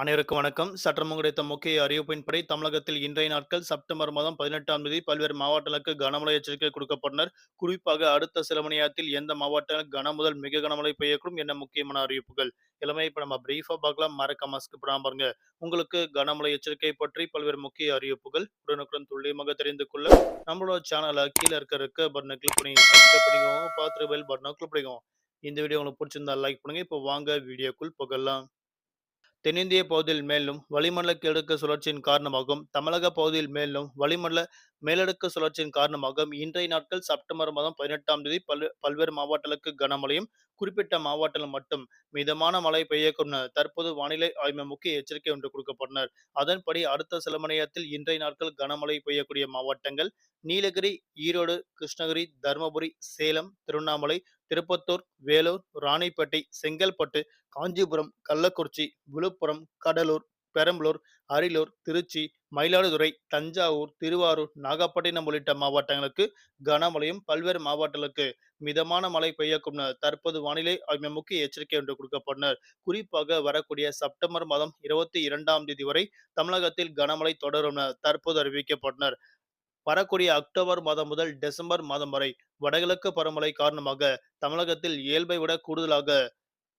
அனைவருக்கும் வணக்கம். சற்றம் கிடைத்த முக்கிய அறிவிப்பின்படி, தமிழகத்தில் இன்றைய நாட்கள் செப்டம்பர் மாதம் 18ஆம் தேதி பல்வேறு மாவட்டங்களுக்கு கனமழை எச்சரிக்கை கொடுக்கப்பட்டனர். குறிப்பாக அடுத்த சில மணி நேரத்தில் எந்த மாவட்டங்கள் கன முதல் மிக கனமழை பெய்யக்கூடும் என்ன முக்கியமான அறிவிப்புகள். எல்லாமே இப்ப நம்ம பிரீஃபா பார்க்கலாம். மறக்க மாஸ்க் போடாம பாருங்க. உங்களுக்கு கனமழை எச்சரிக்கை பற்றி பல்வேறு முக்கிய அறிவிப்புகள் உடனுக்குடன் துல்லியமாக தெரிந்து கொள்ள நம்மளோட சேனல கீழே இருக்க இருக்க பட்டன கிளிக் பண்ணி சப்ஸ்கிரைப் பண்ணிக்கோங்க. பார்த்துட்டு பெல் கிளிக் பண்ணிக்கோங்க. இந்த வீடியோ உங்களுக்கு பிடிச்சிருந்தா லைக் பண்ணுங்க. இப்போ வாங்க வீடியோக்குள் புகழலாம். தென்னிந்திய பகுதியில் மேலும் வளிமண்டல கிழக்கு சுழற்சியின் காரணமாகவும், தமிழக பகுதியில் மேலும் வளிமண்டல மேலடுக்கு சுழற்சியின் காரணமாக இன்றைய நாட்கள் செப்டம்பர் மாதம் 18ஆம் தேதி பல் பல்வேறு மாவட்டங்களுக்கு கனமழையும், குறிப்பிட்ட மாவட்டங்கள் மட்டும் மிதமான மழை பெய்யக்கும் தற்போது வானிலை ஆய்வு முக்கிய எச்சரிக்கை ஒன்று கொடுக்கப்பட்டனர். அதன்படி அடுத்த சில மணி நேரத்தில் இன்றைய நாட்கள் கனமழை பெய்யக்கூடிய மாவட்டங்கள் நீலகிரி, ஈரோடு, கிருஷ்ணகிரி, தருமபுரி, சேலம், திருவண்ணாமலை, திருப்பத்தூர், வேலூர், ராணிப்பேட்டை, செங்கல்பட்டு, காஞ்சிபுரம், கள்ளக்குறிச்சி, விழுப்புரம், கடலூர், பெரம்பலூர், அரியலூர், திருச்சி, மயிலாடுதுறை, தஞ்சாவூர், திருவாரூர், நாகப்பட்டினம் உள்ளிட்ட மாவட்டங்களுக்கு கனமழையும், பல்வேறு மாவட்டங்களுக்கு மிதமான மழை பெய்யக்கூடும் தற்போது வானிலை ஆய்வு முக்கிய எச்சரிக்கை ஒன்று கொடுக்கப்பட்டனர். குறிப்பாக வரக்கூடிய செப்டம்பர் மாதம் 22ஆம் தேதி வரை தமிழகத்தில் கனமழை தொடரும் தற்போது அறிவிக்கப்பட்டனர். வரக்கூடிய அக்டோபர் மாதம் முதல் டிசம்பர் மாதம் வரை வடகிழக்கு பருவமழை காரணமாக தமிழகத்தில் இயல்பை விட கூடுதலாக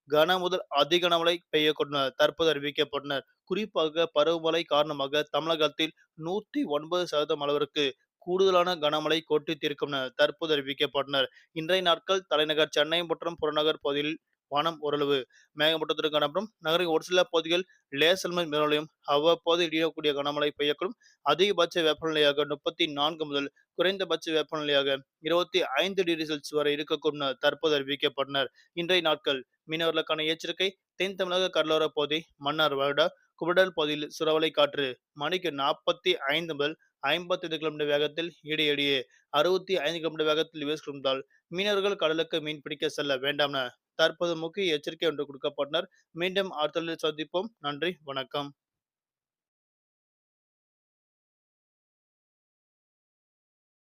கன முதல் அதிகனமழை பெய்யக்கூடும் தற்போது அறிவிக்கப்பட்டனர். குறிப்பாக பருவமழை காரணமாக தமிழகத்தில் 109% அளவிற்கு கூடுதலான கனமழை கொட்டி தற்போது அறிவிக்கப்பட்டனர். இன்றைய நாட்கள் தலைநகர் சென்னை மற்றும் புறநகர் பகுதியில் வானம் ஓரளவு மேகமூட்டத்திற்கு காணப்படும். நகரின் ஒரு சில பகுதிகள் லேசல் மிதமழையும், அவ்வப்போது இடியக்கூடிய கனமழை பெய்யக்கூடும். அதிகபட்ச வெப்பநிலையாக 34 முதல் குறைந்தபட்ச வெப்பநிலையாக 25 டிகிரி செல்சியஸ் வரை இருக்கக்கூடும் தற்போது அறிவிக்கப்பட்டனர். இன்றைய நாட்கள் மீனவர்களுக்கான எச்சரிக்கை தென் தமிழக கடலோர பகுதி, மன்னார் வருட குபடல் பகுதியில் சுரவலை காற்று மணிக்கு 45 முதல் 55 கிலோமீட்டர் வேகத்தில் இடையிடையே 65 கிலோமீட்டர் வேகத்தில் வீசுகின்றால் மீனவர்கள் கடலுக்கு மீன் பிடிக்க செல்ல வேண்டாம் தற்போது முக்கிய எச்சரிக்கை ஒன்று கொடுக்கப்பட்டனர். மீண்டும் அடுத்த சந்திப்போம். நன்றி, வணக்கம்.